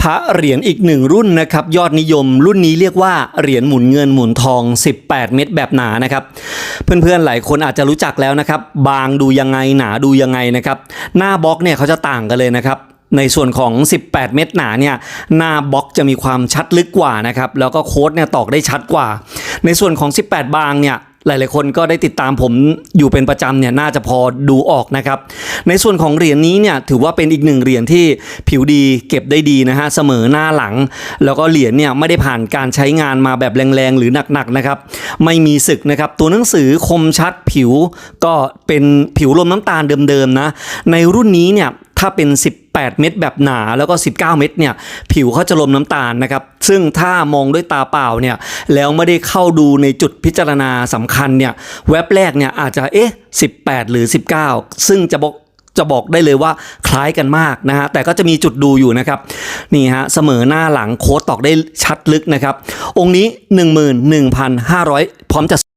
พระเหรียญอีกหนึ่งรุ่นนะครับยอดนิยมรุ่นนี้เรียกว่าเหรียญหมุนเงินหมุนทอง 18 เม็ดแบบหนานะครับ เพื่อนๆหลายคนอาจจะรู้จักแล้วนะครับ บางดูยังไงหนาดูยังไงนะครับ หน้าบล็อกเนี่ยเขาจะต่างกันเลยนะครับในส่วนของ 18 เม็ดหนาเนี่ยหน้าบล็อกจะมีความชัดลึกกว่านะครับแล้วก็โค้ดเนี่ยตอกได้ชัดกว่า ในส่วนของ 18 บางเนี่ย หลาย ๆ คนก็ได้ติดตามผมอยู่เป็นประจำเนี่ยน่าจะพอดูออกนะครับ ในส่วนของเหรียญนี้เนี่ยถือว่าเป็นอีกหนึ่งเหรียญที่ผิวดีเก็บได้ดีนะฮะเสมอหน้าหลัง แล้วก็เหรียญเนี่ยไม่ได้ผ่านการใช้งานมาแบบแรง ๆ หรือหนัก ๆ นะครับ ไม่มีสึกนะครับ ตัวหนังสือคมชัดผิวก็เป็นผิวลมน้ำตาลเดิม ๆ นะ ในรุ่นนี้เนี่ยถ้าเป็น 18 เม็ดแบบหนาแล้วก็ 19 เม็ดเนี่ยผิวเขาจะลมน้ำตาลนะครับซึ่งถ้ามองด้วยตาเปล่าเนี่ยแล้วไม่ได้เข้าดูในจุดพิจารณาสำคัญเนี่ยแว็บแรกเนี่ยอาจจะเอ๊ะ 18 หรือ 19 ซึ่งจะบอกจะบอกได้เลยว่าคล้ายกันมากนะฮะแต่ก็จะมีจุดดูอยู่นะครับนี่ฮะเสมอหน้าหลังโค้ดตอกได้ชัดลึกนะครับ องค์นี้ 11,500 พร้อมจะ